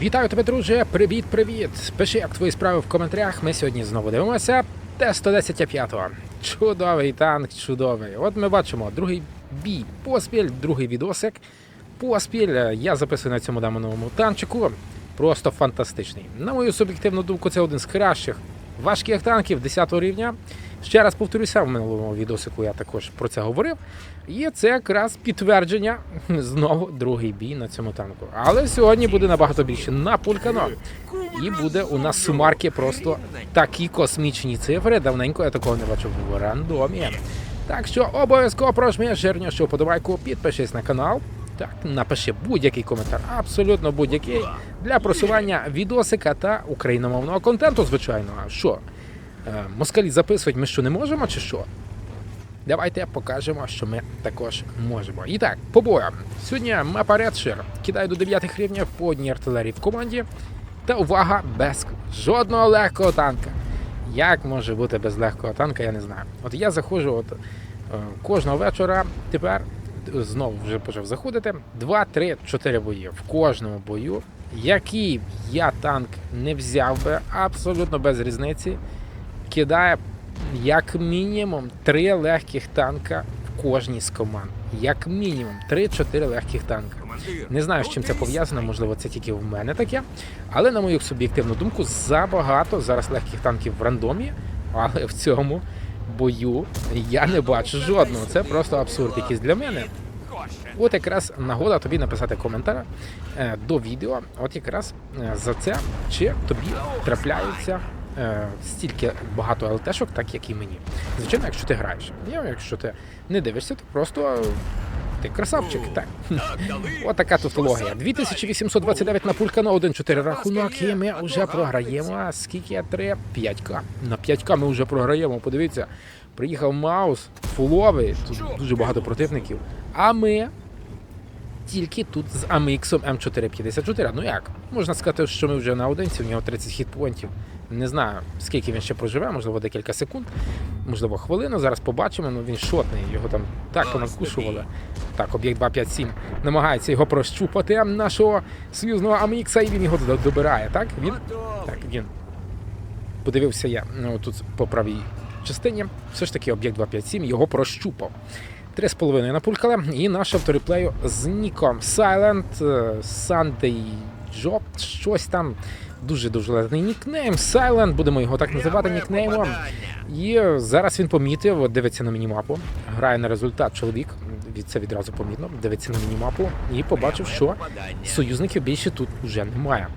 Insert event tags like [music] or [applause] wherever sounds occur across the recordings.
Вітаю тебе, друже! Привіт, привіт! Пиши, як твої справи в коментарях. Ми сьогодні знову дивимося Т-110 5 Чудовий танк, чудовий. От ми бачимо другий бій поспіль, другий відосик. Поспіль я записую на цьому дамоновому танчику. Просто фантастичний. На мою суб'єктивну думку, це один з кращих важких танків 10 рівня. Ще раз повторюся, в минулому відосику я також про це говорив. І це якраз підтвердження [laughs] знову другий бій на цьому танку. Але сьогодні буде набагато більше напулькано. І буде у нас сумарки просто такі космічні цифри. Давненько я такого не бачив в рандомі. Так що обов'язково прожми жирнішу вподобайку, підпишись на канал. Так, напиши будь-який коментар, абсолютно будь-який для просування відосика та україномовного контенту, звичайно. А що? Е, Москалі записувати ми що не можемо, чи що? Давайте покажемо, що ми також можемо. І так, по боям. Сьогодні мапа Редшир кидає до 9 рівнів по одній артилерії в команді. Та увага, без жодного легкого танка. Як може бути без легкого танка, я не знаю. От я заходжу от, е, кожного вечора тепер знову вже почав заходити. 2, 3, 4 бої. В кожному бою, який я танк не взяв би, абсолютно без різниці, кидає як мінімум 3 легких танка в кожній з команд. Як мінімум 3-4 легких танка. Не знаю, з чим це пов'язано, можливо, це тільки в мене таке. Але на мою суб'єктивну думку, забагато зараз легких танків в рандомі, але в цьому бою я не бачу жодного. Це просто абсурд якийсь для мене. От якраз нагода тобі написати коментар е, до відео. От якраз е, за це, чи тобі трапляються е, стільки багато ЛТшок, так як і мені. Звичайно, якщо ти граєш. Якщо ти не дивишся, то просто ти красавчик. Так. [laughs] Отака така тут логія. 2829 на пулька на 1-4 рахунок, і ми вже програємо. Скільки? 3? 5К. На 5К ми вже програємо. Подивіться, приїхав Маус, фуловий, тут дуже багато противників. А ми тільки тут з AMX М454. Ну як? Можна сказати, що ми вже на одинці, у нього 30 хітпоінтів. Не знаю, скільки він ще проживе, можливо, декілька секунд, можливо, хвилину. Зараз побачимо. Ну він шотний, його там так понакушували. Так, об'єкт 257 намагається його прощупати нашого союзного AMX, і він його добирає. Так? Він так, він подивився я ну, тут по правій частині. Все ж таки об'єкт 257 його прощупав. 3,5 напулькали. І наш авториплею з ніком Silent Sunday Job. Щось там дуже дуже летний нікнейм. Silent, будемо його так називати нікнеймом. І зараз він помітив, дивиться на мінімапу, грає на результат чоловік. Від це відразу помітно. Дивиться на мінімапу і побачив, що союзників більше тут вже немає.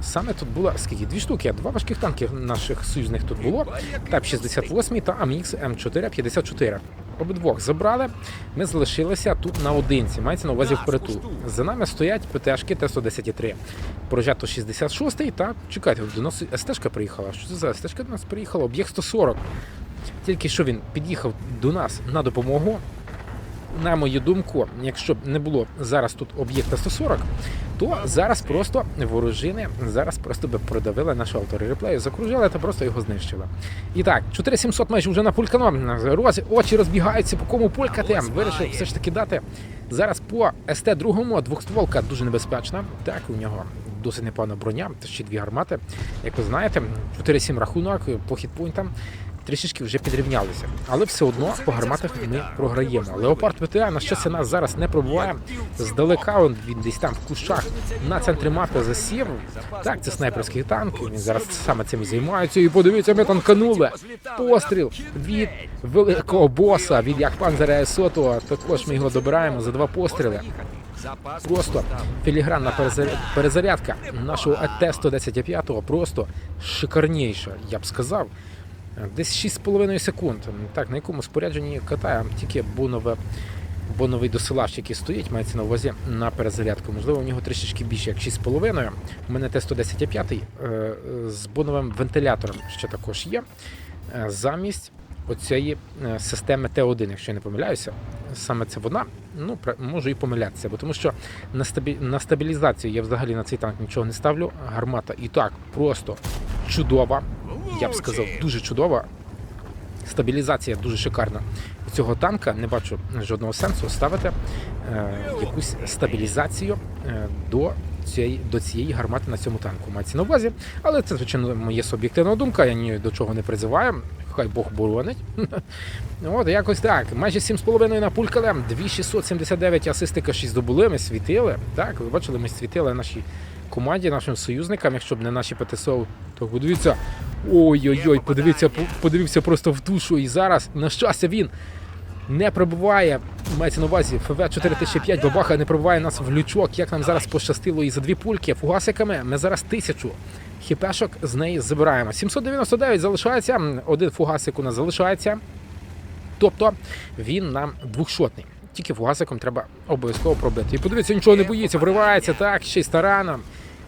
Саме тут було скільки? Дві штуки, два важких танків наших союзних тут було. ТАП 68 та AMX М454. Обидвох забрали. Ми залишилися тут наодинці. Мається на увазі впритул. За нами стоять ПТшки Т-110-3. Прожето 66 та чекайте, до нас СТшка приїхала. Що це за СТшка до нас приїхала? Об'єкт 140. Тільки що він під'їхав до нас на допомогу. На мою думку, якщо б не було зараз тут об'єкта 140, то зараз просто ворожини зараз просто би продавили нашу автореплею, закружили та просто його знищили. І так, 4700 майже вже на пулькано. Роз, очі розбігаються, по кому пулькати. Вирішив все ж таки дати зараз по СТ другому двохстволка дуже небезпечна. Так, у нього досить непогана броня, та ще дві гармати. Як ви знаєте, 4-7 рахунок по хітпойнтам трішечки вже підрівнялися. Але все одно по гарматах ми програємо. Леопард ПТА, на щастя, нас зараз не пробуває. Здалека він десь там в кущах на центрі мапи засів. Так, це снайперський танк. Він зараз саме цим займається. І подивіться, ми танканули. Постріл від великого боса, від як панзера Сото. Також ми його добираємо за два постріли. Просто філігранна перезарядка нашого АТ-110-5 просто шикарніша, я б сказав. Десь 6,5 секунд. Так, на якому спорядженні катає тільки бонове, боновий досилач, який стоїть, мається на увазі на перезарядку. Можливо, у нього трішечки більше, як 6,5. У мене Т-110-5 е, з боновим вентилятором ще також є. Е, Замість оцієї е, системи Т1, якщо я не помиляюся, саме це вона. Ну, можу і помилятися, бо тому що на, стабі... на стабілізацію я взагалі на цей танк нічого не ставлю. Гармата і так просто чудова. Я б сказав, дуже чудова. Стабілізація дуже шикарна. У цього танка не бачу жодного сенсу ставити е, якусь стабілізацію е, до цієї, до цієї гармати на цьому танку. Мається на увазі. Але це, звичайно, моя суб'єктивна думка, я ні до чого не призиваю. Хай Бог боронить. [laughs] От якось так. Майже 7,5 напулькали, 2679 асистика 6 добули, ми світили. Так, ви бачили, ми світили нашій команді, нашим союзникам, якщо б не наші ПТСО, то подивіться. Ой-ой-ой, подивіться, подивився просто в душу. І зараз, на щастя, він не пробиває. Мається на увазі ФВ 4005 бабаха не пробиває нас в лючок. Як нам зараз пощастило і за дві пульки фугасиками. Ми зараз тисячу хіпешок з неї забираємо. 799 залишається, один фугасик у нас залишається. Тобто він нам двохшотний. Тільки фугасиком треба обов'язково пробити. І подивіться, нічого не боїться, вривається так, ще й старано.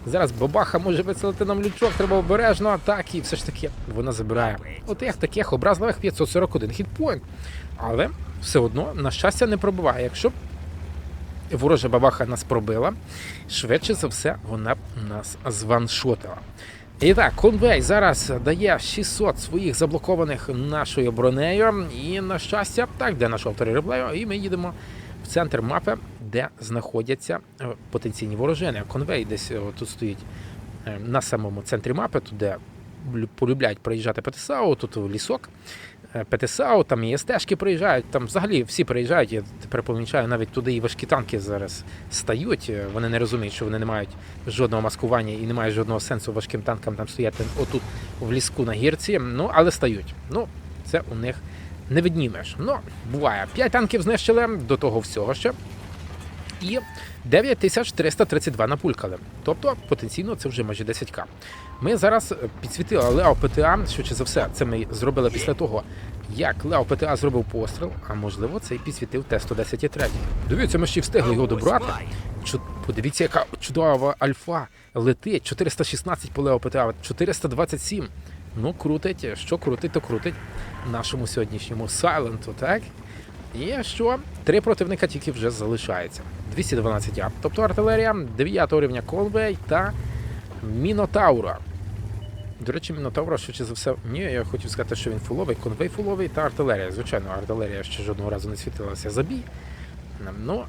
Зараз бабаха може вицелити нам лючок, треба обережно, так, і все ж таки вона забирає. От як таких образливих 541 хітпоінт. Але все одно, на щастя, не пробиває. Якщо ворожа бабаха нас пробила, швидше за все вона б нас званшотила. І так, конвей зараз дає 600 своїх заблокованих нашою бронею. І на щастя, так, де наш автор реплею, і ми їдемо в центр мапи, де знаходяться е, потенційні ворожини. Конвей десь е, тут стоїть е, на самому центрі мапи, туди лю- полюбляють проїжджати ПТСАУ, тут лісок. ПТСАУ, там і стежки приїжджають, там взагалі всі приїжджають. Я тепер помічаю, навіть туди і важкі танки зараз стають. Вони не розуміють, що вони не мають жодного маскування і немає жодного сенсу важким танкам там стояти отут в ліску на гірці. Ну, але стають. Ну, це у них не віднімеш. Ну, буває. П'ять танків знищили до того всього ще. І 9332 напулькали. Тобто потенційно це вже майже 10к. Ми зараз е, підсвітили Лео ПТА, швидше за все, це ми зробили після того, як Лео ПТА зробив постріл, а можливо це і підсвітив Т-110 3. Дивіться, ми ще встигли його добрати. Подивіться, яка чудова альфа летить. 416 по Лео ПТА, 427. Ну, крутить, що крутить, то крутить нашому сьогоднішньому Сайленту, так? І що? Три противника тільки вже залишається. 212 ап. Тобто артилерія 9 рівня Колвей та Мінотаура. До речі, Мінотаура, швидше за все. Ні, я хотів сказати, що він фуловий, конвей фуловий та артилерія. Звичайно, артилерія ще жодного разу не світилася за бій. Ну.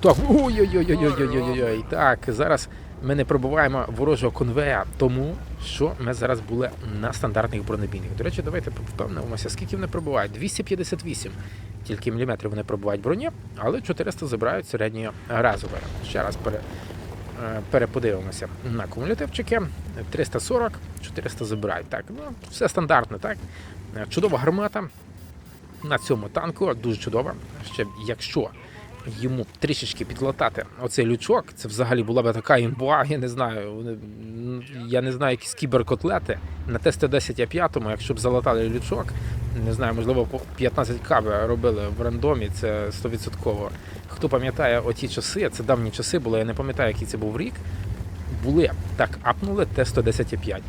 Так, ой-ой-ой-ой-ой-ой-ой. Так, зараз ми не пробуваємо ворожого конвея, тому що ми зараз були на стандартних бронебійних. До речі, давайте впевнимося, скільки вони пробувають. 258 тільки міліметрів вони пробувають броні, але 400 забирають середньої разової. Ще раз пере, е, переподивимося на кумулятивчики. 340, 400 забирають. Так, ну все стандартно, так. Чудова гармата на цьому танку, дуже чудова. Ще якщо йому трішечки підлатати оцей лючок, це взагалі була б така імба, я не знаю. Я не знаю, якісь кіберкотлети на Т-110 5 якщо б залатали лючок, не знаю, можливо, 15к б робили в рандомі, це 100%. Хто пам'ятає оті часи, це давні часи були, я не пам'ятаю, який це був рік. Були так, апнули Т-110 5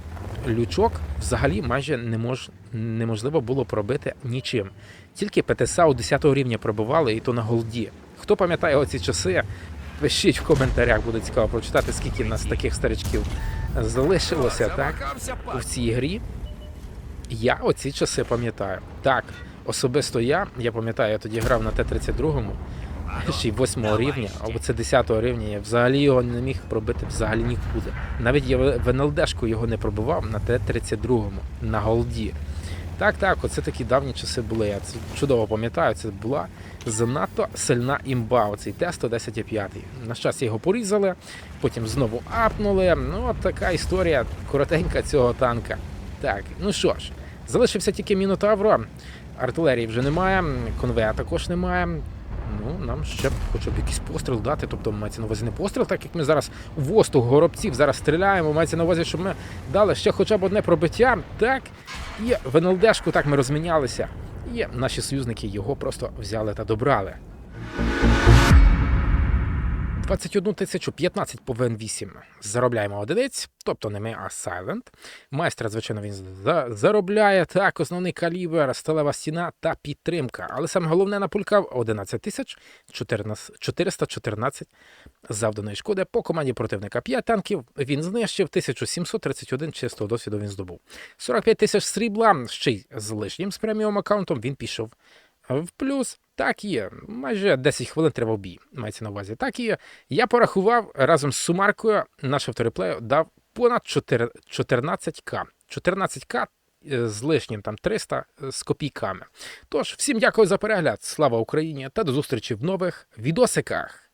Лючок взагалі майже не мож, неможливо було пробити нічим. Тільки ПТСА у 10 рівня пробивали, і то на голді. Хто пам'ятає оці часи, пишіть в коментарях, буде цікаво прочитати, скільки в нас таких старичків залишилося так, в цій грі. Я оці часи пам'ятаю. Так, особисто я, я пам'ятаю, я тоді грав на Т-32, ще й 8 рівня, або це 10 рівня, я взагалі його не міг пробити взагалі нікуди. Навіть я в НЛДшку його не пробивав на Т-32, на голді. Так, так, оце такі давні часи були. Я це чудово пам'ятаю. Це була занадто сильна імба. Оцей Т-110,5. На щастя, його порізали, потім знову апнули. Ну, от така історія коротенька цього танка. Так, ну що ж, залишився тільки Мінотавро. Артилерії вже немає, конвея також немає. Ну, нам ще хоча б якийсь постріл дати. Тобто мається на увазі не постріл, так як ми зараз в воздух горобців зараз стріляємо. Мається на увазі, щоб ми дали ще хоча б одне пробиття. Так, і в НЛДшку так ми розмінялися. І наші союзники його просто взяли та добрали. 21 тисячу 15 по ВН8 заробляємо одиниць, тобто не ми, а Silent. Майстра, звичайно, він заробляє. Так, основний калібр, сталева стіна та підтримка. Але саме головне на пулькав 11 тисяч 414 завданої шкоди. По команді противника 5 танків. Він знищив 1731 чистого досвіду він здобув. 45 тисяч срібла, ще й з лишнім з преміум аккаунтом він пішов в плюс. Так є. Майже 10 хвилин тривав бій. Мається на увазі. Так є. Я порахував разом з сумаркою, наш автореплею дав понад 14к. 14к е, з лишнім там 300 з копійками. Тож, всім дякую за перегляд. Слава Україні та до зустрічі в нових відосиках.